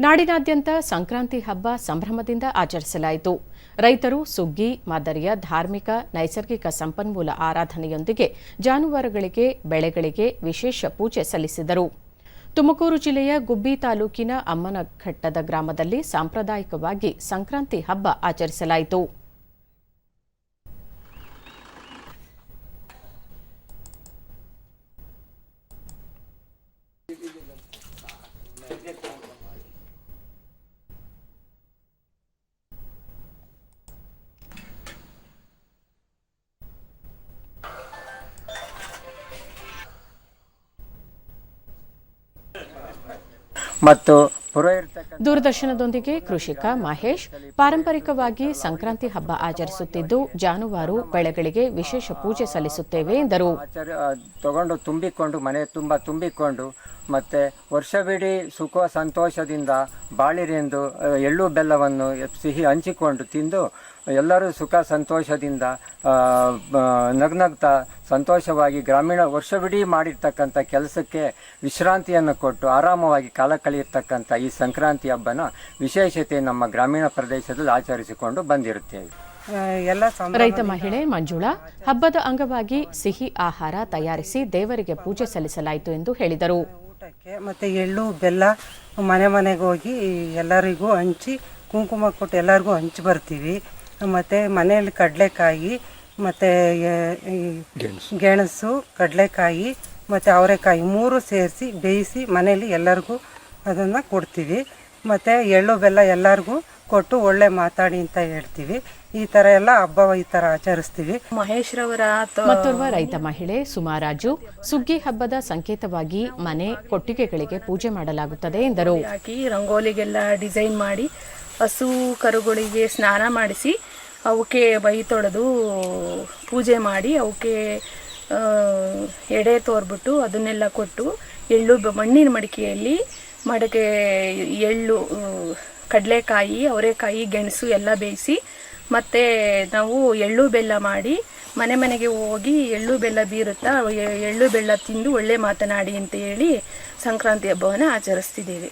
ನಾಡಿನಾದ್ಯಂತ ಸಂಕ್ರಾಂತಿ ಹಬ್ಬ ಸಂಭ್ರಮದಿಂದ ಆಚರಿಸಲಾಯಿತು. ರೈತರು, ಸುಗ್ಗಿ, ಮಾದರಿಯ ಧಾರ್ಮಿಕ, ನೈಸರ್ಗಿಕ ಸಂಪನ್ಮೂಲ ಆರಾಧನೆಯೊಂದಿಗೆ ಜಾನುವಾರುಗಳಿಗೆ, ಬೆಳೆಗಳಿಗೆ ವಿಶೇಷ ಪೂಜೆ ಸಲ್ಲಿಸಿದರು. ತುಮಕೂರು ಜಿಲ್ಲೆಯ ಗುಬ್ಬಿ ತಾಲೂಕಿನ ಅಮ್ಮನಘಟ್ಟದ ಗ್ರಾಮದಲ್ಲಿ ಸಾಂಪ್ರದಾಯಿಕವಾಗಿ ಸಂಕ್ರಾಂತಿ ಹಬ್ಬ ಆಚರಿಸಲಾಯಿತು. ಮತ್ತು ದೂರದರ್ಶನದೊಂದಿಗೆ ಕೃಷಿಕ ಮಹೇಶ್ ಪಾರಂಪರಿಕವಾಗಿ ಸಂಕ್ರಾಂತಿ ಹಬ್ಬ ಆಚರಿಸುತ್ತಿದ್ದು ಜಾನುವಾರು ಬೆಳೆಗಳಿಗೆ ವಿಶೇಷ ಪೂಜೆ ಸಲ್ಲಿಸುತ್ತೇವೆ ಎಂದರು. ತಗೊಂಡು ತುಂಬಿಕೊಂಡು ಮನೆ ತುಂಬ ತುಂಬಿಕೊಂಡು ಮತ್ತೆ ವರ್ಷವಿಡೀ ಸುಖ ಸಂತೋಷದಿಂದ ಬಾಳಿರೆಂದು ಎಳ್ಳು ಬೆಲ್ಲವನ್ನು ಸಿಹಿ ಹಂಚಿಕೊಂಡು ತಿಂದು ಎಲ್ಲರೂ ಸುಖ ಸಂತೋಷದಿಂದ ನಗ್ನಗ್ತಾ ಸಂತೋಷವಾಗಿ ಗ್ರಾಮೀಣ ವರ್ಷವಿಡೀ ಮಾಡಿರ್ತಕ್ಕಂಥ ಕೆಲಸಕ್ಕೆ ವಿಶ್ರಾಂತಿಯನ್ನು ಕೊಟ್ಟು ಆರಾಮವಾಗಿ ಕಾಲ ಕಳೆಯತಕ್ಕಂಥ ಈ ಸಂಕ್ರಾಂತಿ ಹಬ್ಬನ ವಿಶೇಷತೆ ನಮ್ಮ ಗ್ರಾಮೀಣ ಪ್ರದೇಶದಲ್ಲಿ ಆಚರಿಸಿಕೊಂಡು ಬಂದಿರುತ್ತೇವೆ. ಎಲ್ಲ ರೈತ ಮಹಿಳೆ ಮಂಜುಳ ಹಬ್ಬದ ಅಂಗವಾಗಿ ಸಿಹಿ ಆಹಾರ ತಯಾರಿಸಿ ದೇವರಿಗೆ ಪೂಜೆ ಸಲ್ಲಿಸಲಾಯಿತು ಎಂದು ಹೇಳಿದರು. ಊಟಕ್ಕೆ ಮತ್ತೆ ಎಳ್ಳು ಬೆಲ್ಲ ಮನೆ ಮನೆಗೆ ಹೋಗಿ ಎಲ್ಲರಿಗೂ ಹಂಚಿ ಕುಂಕುಮ ಕೊಟ್ಟು ಎಲ್ಲರಿಗೂ ಹಂಚಿ ಬರ್ತೀವಿ. ಮತ್ತು ಮನೆಯಲ್ಲಿ ಕಡಲೆಕಾಯಿ ಮತ್ತು ಗೆಣಸು. ಕಡಲೆಕಾಯಿ ಮತ್ತು ಅವರೆಕಾಯಿ ಮೂರು ಸೇರಿಸಿ ಬೇಯಿಸಿ ಮನೆಯಲ್ಲಿ ಎಲ್ಲರಿಗೂ ಅದನ್ನು ಕೊಡ್ತೀವಿ. ಮತ್ತು ಎಳ್ಳು ಬೆಲ್ಲ ಎಲ್ಲರಿಗೂ ಕೊಟ್ಟು ಒಳ್ಳೆ ಮಾತಾಡಿ ಅಂತ ಹೇಳ್ತೀವಿ. ಈ ತರ ಎಲ್ಲ ಹಬ್ಬ ಈ ಥರ ಆಚರಿಸ್ತೀವಿ. ಮಹೇಶ್ರವರ ಮತ್ತೋರ್ವ ರೈತ ಮಹಿಳೆ ಸುಮಾರಾಜು ಸುಗ್ಗಿ ಹಬ್ಬದ ಸಂಕೇತವಾಗಿ ಮನೆ ಕೊಟ್ಟಿಗೆಗಳಿಗೆ ಪೂಜೆ ಮಾಡಲಾಗುತ್ತದೆ ಎಂದರು. ಹಾಕಿ ರಂಗೋಲಿಗೆಲ್ಲ ಡಿಸೈನ್ ಮಾಡಿ ಹಸು ಕರುಗಳಿಗೆ ಸ್ನಾನ ಮಾಡಿಸಿ ಅವಕ್ಕೆ ಬೈ ತೊಳೆದು ಪೂಜೆ ಮಾಡಿ ಅವಕ್ಕೆ ಎಡೆ ತೋರ್ಬಿಟ್ಟು ಅದನ್ನೆಲ್ಲ ಕೊಟ್ಟು ಎಳ್ಳು ಮಣ್ಣಿನ ಮಡಿಕೆಯಲ್ಲಿ ಮಡಕೆ ಎಳ್ಳು ಕಡಲೆಕಾಯಿ, ಅವರೆಕಾಯಿ, ಗೆಣಸು ಎಲ್ಲ ಬೇಯಿಸಿ ಮತ್ತು ನಾವು ಎಳ್ಳು ಬೆಲ್ಲ ಮಾಡಿ ಮನೆ ಮನೆಗೆ ಹೋಗಿ ಎಳ್ಳು ಬೆಲ್ಲ ಬೀರುತ್ತಾ ಎಳ್ಳು ಬೆಲ್ಲ ತಿಂದು ಒಳ್ಳೆ ಮಾತನಾಡಿ ಅಂತ ಹೇಳಿ ಸಂಕ್ರಾಂತಿ ಹಬ್ಬವನ್ನು ಆಚರಿಸ್ತಿದ್ದೇವೆ.